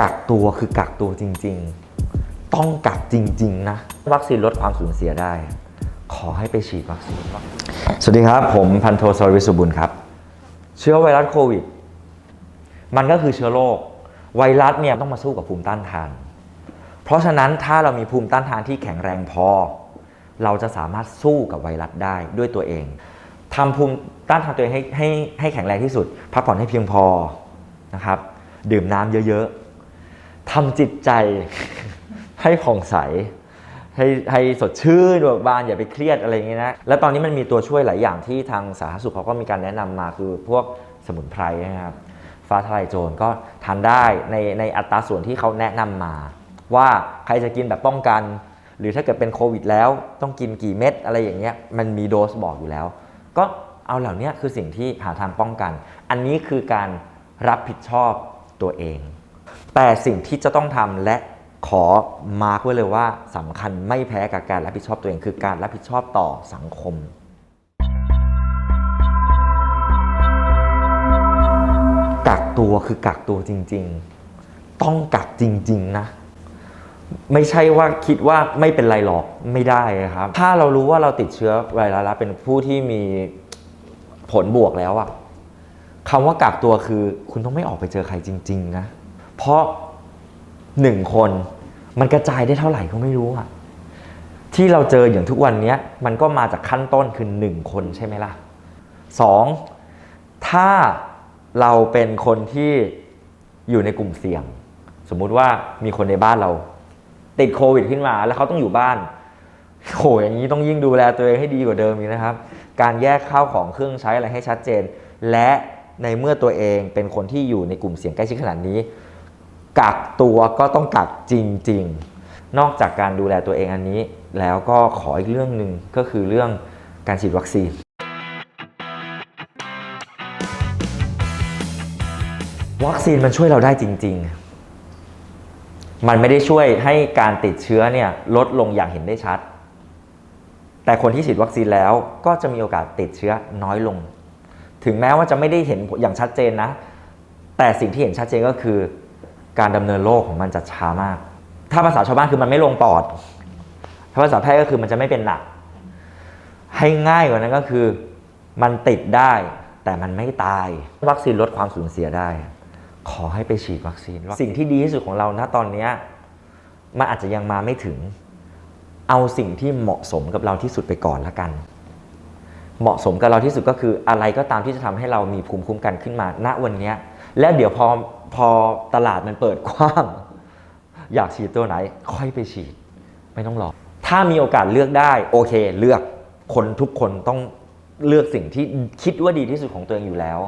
กักตัวคือกักตัวจริง ๆ ต้องกักจริง ๆ นะ วัคซีนลดความสูญเสียได้ ขอให้ไปฉีดวัคซีน สวัสดีครับ ผมพันโทสรวิสุบุญครับ เชื้อไวรัสโควิด มันก็คือเชื้อโรค ไวรัสเนี่ยต้องมาสู้กับภูมิต้านทาน เพราะฉะนั้นถ้าเรามีภูมิต้านทานที่แข็งแรงพอ เราจะสามารถสู้กับไวรัสได้ด้วยตัวเองทำภูมิต้านทานตัวเองให้ให้ให้แข็งแรงที่สุด พักผ่อนให้เพียงพอนะครับ ดื่มน้ำเยอะๆ ทำจิตใจให้ผ่องใส ให้ให้สดชื่นเบิกบานอย่าไปเครียดอะไรอย่างนี้นะแล้วตอนนี้มันมีตัวช่วยหลายอย่างที่ทางสาธารณสุขเขาก็มีการแนะนำมาคือพวกสมุนไพรนะครับฟ้าทลายโจรก็ทานได้ในในอัตราส่วนที่เขาแนะนำมา ว่าใครจะกินแบบป้องกัน หรือถ้าเกิดเป็นโควิดแล้วต้องกินกี่เม็ดอะไรอย่างเงี้ยมันมีโดสบอกอยู่แล้ว ก็เอาเหล่านี้คือสิ่งที่หาทางป้องกัน อันนี้คือการรับผิดชอบตัวเอง แต่สิ่งที่จะต้องทำและขอมาร์กไว้เลยว่าสำคัญไม่แพ้กับการรับผิดชอบตัวเองคือการรับผิดชอบต่อสังคมกักตัวคือกักตัวจริง ๆ ต้องกักจริง ๆ นะ ไม่ใช่ว่าคิดว่าไม่เป็นไรหรอกไม่ได้ครับ ถ้าเรารู้ว่าเราติดเชื้อไวรัสแล้วเป็นผู้ที่มีผลบวกแล้วอะคำว่ากักตัวคือ คุณต้องไม่ออกไปเจอใครจริง ๆ นะ เพราะหนึ่งคนมันกระจายได้เท่าไหร่ก็ไม่รู้อะที่เราเจออย่างทุกวันนี้มันก็มาจากขั้นต้นคือหนึ่งคนใช่ไหมล่ะสองถ้าเราเป็นคนที่อยู่ในกลุ่มเสี่ยง สมมุติว่ามีคนในบ้านเรา ติดโควิดขึ้นมาแล้วเขาต้องอยู่บ้านโหอย่างนี้ต้องยิ่งดูแลตัวเองให้ดีกว่าเดิมอีกนะครับ การแยกข้าวของเครื่องใช้อะไรให้ชัดเจน และในเมื่อตัวเองเป็นคนที่อยู่ในกลุ่มเสี่ยงใกล้ชิดขนาดนี้ กักตัวก็ต้องกักจริง ๆ นอกจากการดูแลตัวเองอันนี้ แล้วก็ขออีกเรื่องหนึ่งก็คือเรื่องการฉีดวัคซีน วัคซีนมันช่วยเราได้จริง ๆ มันไม่ได้ช่วยให้การติดเชื้อเนี่ยลดลงอย่างเห็นได้ชัด แต่คนที่ฉีดวัคซีนแล้วก็จะมีโอกาสติดเชื้อน้อยลง ถึงแม้ว่าจะไม่ได้เห็นอย่างชัดเจนนะ แต่สิ่งที่เห็นชัดเจนก็คือ การดำเนินโรคของมันจะช้ามาก ถ้าภาษาชาวบ้านคือมันไม่ลงปอด ถ้าภาษาแพทย์ก็คือมันจะไม่เป็นหนัก ให้ง่ายกว่านั้นก็คือ มันติดได้ แต่มันไม่ตาย วัคซีนลดความสูญเสียได้ ขอให้ไปฉีดวัคซีน สิ่งที่ดีที่สุดของเราณตอนเนี้มันอาจจะยังมาไม่ถึง เอาสิ่งที่เหมาะสมกับเราที่สุดไปก่อนละกัน เหมาะสมกับเราที่สุดก็คืออะไรก็ตามที่จะทำให้เรามีภูมิคุ้มกันขึ้นมา ณวันนี้แล้วเดี๋ยวพอพอตลาดมันเปิดกว้าง อยากฉีดตัวไหน ค่อยไปฉีด ไม่ต้องรอ ถ้ามีโอกาสเลือกได้ โอเค เลือกคนทุกคนต้องเลือกสิ่งที่คิดว่าดีที่สุดของตัวเองอยู่แล้ว